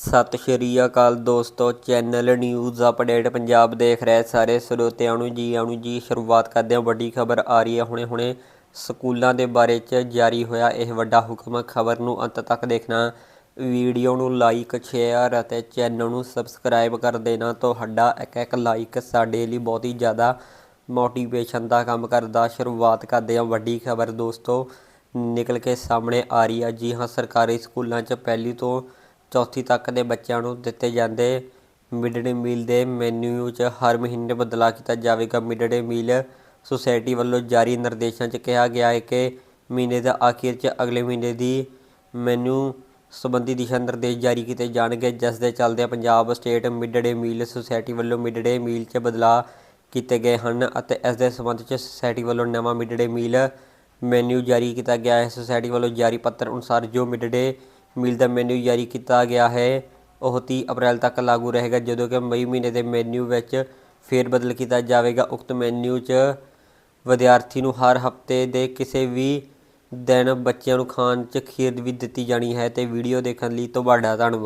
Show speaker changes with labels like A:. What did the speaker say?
A: ਸਤਿ ਸ਼੍ਰੀ ਅਕਾਲ ਦੋਸਤੋ, channel news update Punjab ਦੇਖ ਰਹੇ ਸਾਰੇ ਸਰੋਤਿਆਂ ਨੂੰ ਜੀ ਆਣੂ ਜੀ, ਸ਼ੁਰੂਆਤ ਕਰਦੇ ਹਾਂ। ਵੱਡੀ ਖਬਰ ਆ ਰਹੀ ਹੈ ਹੁਣੇ ਹੁਣੇ ਸਕੂਲਾਂ ਦੇ ਬਾਰੇ ਚ ਜਾਰੀ ਹੋਇਆ ਇਹ ਵੱਡਾ ਹੁਕਮ, ਖਬਰ ਨੂੰ ਅੰਤ ਤੱਕ ਦੇਖਣਾ। ਵੀਡੀਓ ਨੂੰ ਲਾਈਕ, ਸ਼ੇਅਰ ਅਤੇ ਚੈਨਲ ਨੂੰ ਸਬਸਕ੍ਰਾਈਬ ਕਰ ਦੇਣਾ। ਤੁਹਾਡਾ ਇੱਕ ਇੱਕ ਲਾਈਕ ਸਾਡੇ ਲਈ ਬਹੁਤ ਹੀ ਜ਼ਿਆਦਾ ਮੋਟੀਵੇਸ਼ਨ ਦਾ ਕੰਮ ਕਰਦਾ। ਸ਼ੁਰੂਆਤ ਕਰਦੇ ਹਾਂ ਵੱਡੀ ਖਬਰ ਦੋਸਤੋ। ਨਿਕਲ ਕੇ ਸਾਹਮਣੇ ਆ ਰਹੀ ਹੈ। ਜੀ ਹਾਂ, ਸਰਕਾਰੀ ਸਕੂਲਾਂ 'ਚ ਪਹਿਲੀ ਤੋਂ ਚੌਥੀ ਤੱਕ ਦੇ ਬੱਚਿਆਂ ਨੂੰ ਦਿੱਤੇ ਜਾਂਦੇ ਮਿਡ ਡੇ ਮੀਲ ਦੇ ਮੈਨਿਊ 'ਚ ਹਰ ਮਹੀਨੇ ਬਦਲਾਅ ਕੀਤਾ ਜਾਵੇਗਾ। ਮਿਡ ਡੇ ਮੀਲ ਸੁਸਾਇਟੀ ਵੱਲੋਂ ਜਾਰੀ ਨਿਰਦੇਸ਼ਾਂ 'ਚ ਕਿਹਾ ਗਿਆ ਹੈ ਕਿ ਮਹੀਨੇ ਦੇ ਆਖਿਰ 'ਚ ਅਗਲੇ ਮਹੀਨੇ ਦੀ ਮੈਨਿਊ ਸੰਬੰਧੀ ਦਿਸ਼ਾ ਨਿਰਦੇਸ਼ ਜਾਰੀ ਕੀਤੇ ਜਾਣਗੇ, ਜਿਸ ਦੇ ਚੱਲਦਿਆਂ Punjab state mid day meal society ਵੱਲੋਂ ਮਿਡ ਡੇ ਮੀਲ 'ਚ ਬਦਲਾਅ ਕੀਤੇ ਗਏ ਹਨ ਅਤੇ ਇਸ ਦੇ ਸੰਬੰਧ 'ਚ ਸੁਸਾਇਟੀ ਵੱਲੋਂ ਨਵਾਂ ਮਿਡ ਡੇ ਮੀਲ ਮੈਨਿਊ ਜਾਰੀ ਕੀਤਾ ਗਿਆ ਹੈ। ਸੁਸਾਇਟੀ ਵੱਲੋਂ ਜਾਰੀ ਪੱਤਰ ਅਨੁਸਾਰ ਜੋ ਮਿਡ ਡੇ ਮੀਲ ਦਾ ਮੈਨੂ ਜਾਰੀ ਕੀਤਾ ਗਿਆ ਹੈ। ਉਹ 30 ਅਪ੍ਰੈਲ ਤੱਕ ਲਾਗੂ ਰਹੇਗਾ, ਜਦੋਂ ਕਿ ਮਈ ਮਹੀਨੇ ਦੇ ਮੈਨੂ ਵਿੱਚ ਫੇਰ ਬਦਲ ਕੀਤਾ ਜਾਵੇਗਾ। ਉਕਤ ਮੈਨੂ 'ਚ ਵਿਦਿਆਰਥੀ ਨੂੰ ਹਰ ਹਫ਼ਤੇ ਦੇ ਕਿਸੇ ਵੀ ਦਿਨ ਬੱਚਿਆਂ ਨੂੰ ਖਾਣ 'ਚ ਖੀਰ ਵੀ ਦਿੱਤੀ ਜਾਣੀ ਹੈ ਤੇ ਵੀਡੀਓ ਦੇਖਣ ਲਈ ਤੁਹਾਡਾ ਧੰਨਵਾਦ।